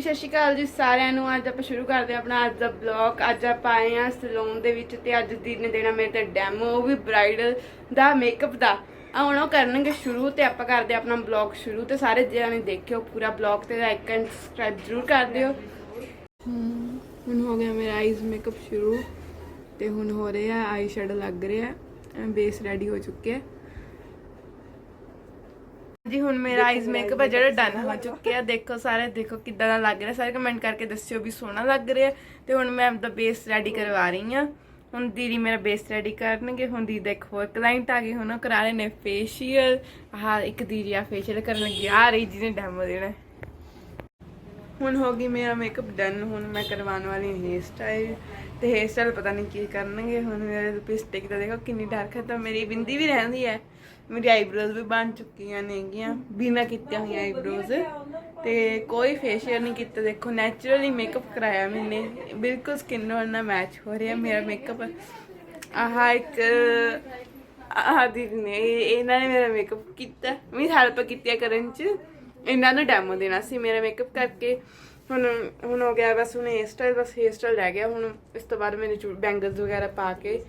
ਸਤਿ ਸ਼੍ਰੀ ਅਕਾਲ ਜੀ ਸਾਰਿਆਂ ਨੂੰ। ਅੱਜ ਆਪਾਂ ਸ਼ੁਰੂ ਕਰਦੇ ਹਾਂ ਆਪਣਾ ਅੱਜ ਦਾ ਬਲੌਗ ਅੱਜ ਆਪਾਂ ਆਏ ਹਾਂ ਸਲੂਨ ਦੇ ਵਿੱਚ ਤੇ ਅੱਜ ਦੀ ਨੇ ਦੇਣਾ ਮੇਰੇ ਤੇ ਡੈਮੋ ਉਹ ਵੀ ਬ੍ਰਾਈਡਲ ਦਾ ਮੇਕਅਪ ਦਾ। ਹੁਣ ਉਹ ਕਰਨਗੇ ਸ਼ੁਰੂ ਤੇ ਆਪਾਂ ਕਰਦੇ ਹਾਂ ਆਪਣਾ ਬਲੌਗ ਸ਼ੁਰੂ ਤੇ ਸਾਰੇ ਜਣੇ ਦੇਖਿਓ ਪੂਰਾ ਬਲੌਗ ਤੇ ਲਾਈਕ ਐਂਡ ਸਬਸਕ੍ਰਾਈਬ ਜ਼ਰੂਰ ਕਰ ਦਿਓ। ਹਮ, ਹੁਣ ਹੋ ਗਿਆ ਮੇਰਾ ਆਈਜ਼ ਮੇਕਅਪ ਸ਼ੁਰੂ ਤੇ ਹੁਣ ਹੋ ਰਿਹਾ ਆਈ ਸ਼ੈਡੋ ਲੱਗ ਰਿਹਾ ਬੇਸ ਰੈਡੀ ਹੋ ਚੁੱਕਿਆ। ਜੀ ਹੁਣ ਮੇਰਾ ਆਈਜ਼ ਮੇਕਅਪ ਹੈ ਜਿਹੜਾ ਡਨ ਹੋ ਚੁੱਕਿਆ। ਦੇਖੋ ਸਾਰੇ ਦੇਖੋ ਕਿੱਦਾਂ ਦਾ ਲੱਗ ਰਿਹਾ। ਸਾਰੇ ਕਮੈਂਟ ਕਰਕੇ ਦੱਸਿਓ ਵੀ ਸੋਹਣਾ ਲੱਗ ਰਿਹਾ। ਤੇ ਹੁਣ ਮੈਂ ਆਪਦਾ ਬੇਸ ਰੈਡੀ ਕਰਵਾ ਰਹੀ ਹਾਂ। ਹੁਣ ਦੀਦੀ ਮੇਰਾ ਬੇਸ ਰੈਡੀ ਕਰਨਗੇ। ਹੁਣ ਦੀ ਦੇਖੋ ਕਲਾਇੰਟ ਆ ਗਈ। ਹੁਣ ਉਹ ਕਰਾ ਰਹੇ ਨੇ ਫੇਸ਼ੀਅਲ ਆਹ ਇੱਕ ਦੀਦੀ ਆ ਫੇਸ਼ੀਅਲ ਕਰਨ ਲੱਗੀ ਆ। ਰਹੀ ਜਿਹਨੇ ਡੈਮੋ ਦੇਣਾ। ਹੁਣ ਹੋ ਗਈ ਮੇਰਾ ਮੇਕਅਪ ਡਨ ਹੁਣ ਮੈਂ ਕਰਵਾਉਣ ਵਾਲੀ ਹਾਂ ਹੇਅਰ ਸਟਾਈਲ ਤੇ ਹੇਅਰ ਸਟਾਈਲ ਪਤਾ ਨਹੀਂ ਕੀ ਕਰਨਗੇ, ਹੁਣ ਮੇਰੇ ਲਿਪਸਟਿਕ ਦਾ ਦੇਖੋ ਕਿੰਨੀ ਡਾਰਕ ਹੈ, ਤਾਂ ਮੇਰੀ ਬਿੰਦੀ ਵੀ ਰਹਿੰਦੀ ਹੈ। ਮੇਰੀ ਆਈਬ੍ਰੋਜ਼ ਵੀ ਬਣ ਚੁੱਕੀਆਂ ਨੇਗੀਆਂ, ਬਿਨਾਂ ਕੀਤੀਆਂ ਹੋਈਆਂ ਆਈਬ੍ਰੋਜ਼ ਤੇ ਕੋਈ ਫੇਸ਼ੀਅਲ ਨਹੀਂ ਕੀਤਾ, ਦੇਖੋ ਨੈਚੁਰਲੀ ਮੇਕਅਪ ਕਰਾਇਆ ਮੈਨੇ, ਬਿਲਕੁਲ ਸਕਿਨ ਨਾਲ ਮੈਚ ਹੋ ਰਿਹਾ ਮੇਰਾ ਮੇਕਅਪ ਆਹ ਇੱਕ, ਆਹ ਦੀਦੀ ਨੇ, ਇਹ- ਇਹਨਾਂ ਨੇ ਮੇਰਾ ਮੇਕਅਪ ਕੀਤਾ ਮੇਰੀ ਹੈਲਪ ਕੀਤੀ ਕਰਨ ਚ। ਇਹਨਾਂ ਨੂੰ ਡੈਮੋ ਦੇਣਾ ਸੀ, ਮੇਰਾ ਮੇਕਅਪ ਕਰਕੇ। ਹੁਣ ਹੁਣ ਹੋ ਗਿਆ, ਬਸ ਹੁਣ ਹੇਅਰ ਸਟਾਈਲ ਬਸ ਹੇਅਰ ਸਟਾਈਲ ਰਹਿ ਗਿਆ। ਹੁਣ ਇਸ ਤੋਂ ਬਾਅਦ ਮੇਰੇ ਬੈਂਗਲਸ ਵਗੈਰਾ ਪਾ ਕੇ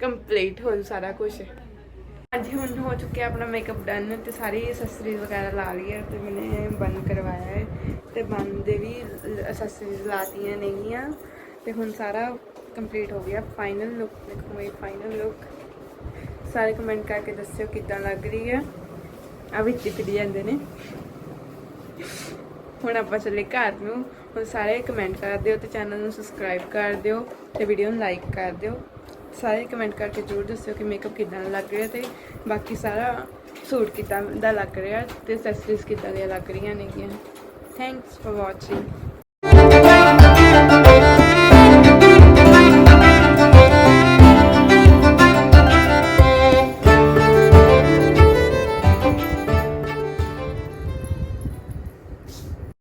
ਕੰਪਲੀਟ ਹੋ ਜੂ ਸਾਰਾ ਕੁਝ ਹਾਂਜੀ, ਹੁਣ ਹੋ ਚੁੱਕਿਆ ਆਪਣਾ ਮੇਕਅਪ ਡਨ ਤੇ ਸਾਰੀ ਅਸੈਸਰੀਜ਼ ਵਗੈਰਾ ਲਾ ਲਈ ਹੈ ਤੇ ਮੈਨੇ ਬਨ ਕਰਵਾਇਆ ਹੈ। ਤੇ ਬਨ ਦੇ ਵੀ ਅਸੈਸਰੀਜ਼ ਲਾਤੀਆਂ ਨੇਗੀਆਂ। ਤੇ ਹੁਣ ਸਾਰਾ ਕੰਪਲੀਟ ਹੋ ਗਿਆ ਫਾਈਨਲ ਲੁੱਕ ਦੇਖੋ ਮੇਰੀ ਫਾਈਨਲ ਲੁੱਕ ਸਾਰੇ ਕਮੈਂਟ ਕਰਕੇ ਦੱਸਿਓ ਕਿੱਦਾਂ ਲੱਗ ਰਹੀ ਹੈ। ਆ ਵਿੱਚ ਚਿਕੜੀ ਜਾਂਦੇ ਨੇ। ਹੁਣ ਆਪਾਂ ਚੱਲੇ ਘਰ ਨੂੰ। ਹੁਣ ਸਾਰੇ ਕਮੈਂਟ ਕਰ ਦਿਓ ਤੇ ਚੈਨਲ ਨੂੰ ਸਬਸਕ੍ਰਾਈਬ ਕਰ ਦਿਓ ਤੇ ਵੀਡੀਓ ਨੂੰ ਲਾਈਕ ਕਰ ਦਿਓ। ਸਾਰੇ ਕਮੈਂਟ ਕਰਕੇ ਜ਼ਰੂਰ ਦੱਸਿਓ ਕਿ ਮੇਕਅਪ ਕਿਦਾਂ ਦਾ ਲੱਗ ਰਿਹਾ ਤੇ ਬਾਕੀ ਸਾਰਾ ਸੂਟ ਕਿਦਾਂ ਦਾ ਲੱਗ ਰਿਹਾ ਤੇ ਐਕਸੈਸਰੀਜ਼ ਕਿਦਾਂ ਦੀਆਂ ਲੱਗ ਰਹੀਆਂ ਨੇਗੀਆਂ। Thanks for watching